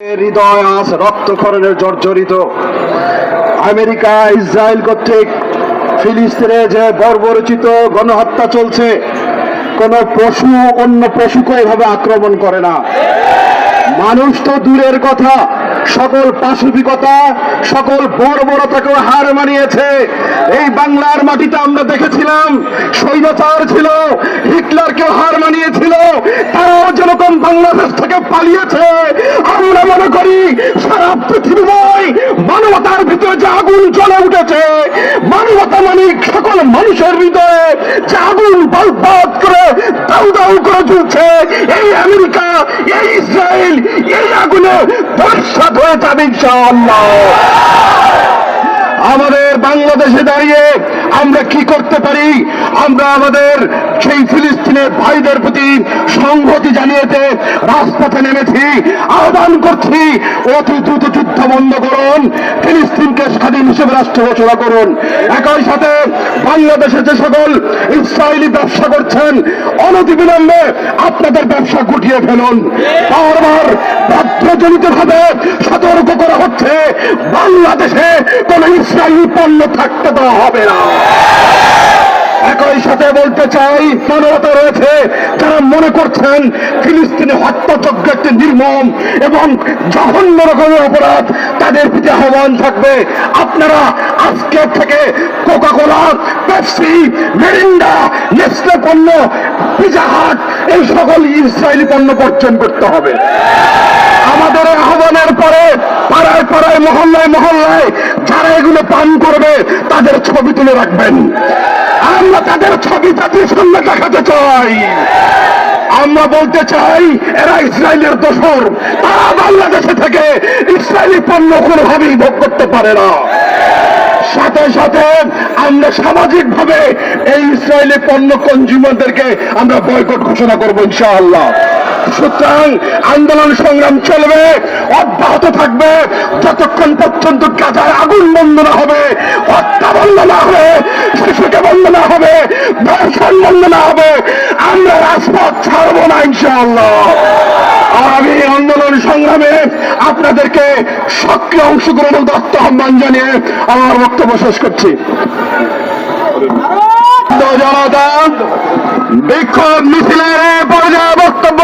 হৃদয় আজ রক্তক্ষরণের জর্জরিত। America, Israel কর্তৃক ফিলিস্তিনে যে বর্বরচিত গণহত্যা চলছে, কোন পশু অন্য পশুকে এভাবে আক্রমণ করে না। মানুষ তো দূরের কথা, সকল পাশবিকতা, সকল বর্বরতাকেও হার মানিয়েছে। এই বাংলার মাটিতে আমরা দেখেছিলাম, স্বৈরাচার ছিল, হিটলারকেও হার মানিয়েছিল। বাংলাদেশ থেকে পালিয়েছে। আমরা মনে করি, সারা পৃথিবীময় মানবতার ভিতরে যে আগুন জ্বলে উঠেছে, মানবতা মানে সকল মানুষের হৃদয়ে যে আগুন বলবৎ করে, দাউ দাউ করে জ্বলছে। এই আমেরিকা, এই ইসরায়েল, এই আগুনে ভবিষ্যৎ হয়ে যাবে আমাদের বাংলাদেশে দাঁড়িয়ে আমরা কি করতে পারি? আমরা আমাদের সেই ফিলিস্তিনের ভাইদের প্রতি সংহতি জানিয়েতে রাজপথে নেমেছি, আহ্বান করছি, অতি দ্রুত যুদ্ধ বন্ধ করুন, ফিলিস্তিনকে স্বাধীন হিসেবে রাষ্ট্র ঘোষণা করুন। একই সাথে বাংলাদেশে যে সকল ইসরায়েলি ব্যবসা করছেন, অনতিবিলম্বে আপনাদের ব্যবসা গুটিয়ে ফেলুন। বারবার বাধ্যজনিত ভাবে সতর্ক করা হচ্ছে, বাংলাদেশে কোন ইসরায়েলি পণ্য থাকতে দেওয়া হবে না। একই সাথে বলতে চাই, মানবতা রয়েছে, যারা মনে করছেন ফিলিস্তিনে হত্যাযজ্ঞ একটি নির্মম এবং জঘন্য রকমের অপরাধ, তাদের প্রতি আহ্বান থাকবে। আপনারা আজকে থেকে Coca Cola Pepsi, Mirinda, Nestle পণ্য, পিজা হাট, এই সকল ইসরায়েলি পণ্য বর্জন করতে হবে। আমাদের আহ্বানের পরে পাড়ায় পাড়ায়, মহল্লায় মহল্লায় এগুলো পান করবে, তাদের ছবি তুলে রাখবেন। আমরা তাদের ছবি তাদের সামনে দেখাতে চাই। আমরা বলতে চাই, এরা ইসরায়েলের দোষর। তারা বাংলাদেশে থেকে ইসরায়েলি পণ্য কোনোভাবেই ভোগ করতে পারে না। সাথে সাথে আমরা সামাজিক ভাবে এই ইসরায়েলি পণ্য কনজিউমারদেরকে আমরা বয়কট ঘোষণা করব ইনশাআল্লাহ। সুতরাং আন্দোলন সংগ্রাম চলবে, অব্যাহত থাকবে যতক্ষণ পর্যন্ত গাজার আগুন বন্ধ না হবে, হত্যা বন্ধ না হবে শিশুকে বন্ধ না হবে ধর্ষণ বন্ধ না হবে, আমরা রাজপথ ছাড়বো না ইনশাআল্লাহ। আমি আন্দোলন সংগ্রামে আপনাদেরকে সক্রিয় অংশগ্রহণ দত্ত আহ্বান জানিয়ে আমার বক্তব্য শেষ করছি। জনতা বিক্ষোভ মিছিলের পর্যায়ে বক্তব্য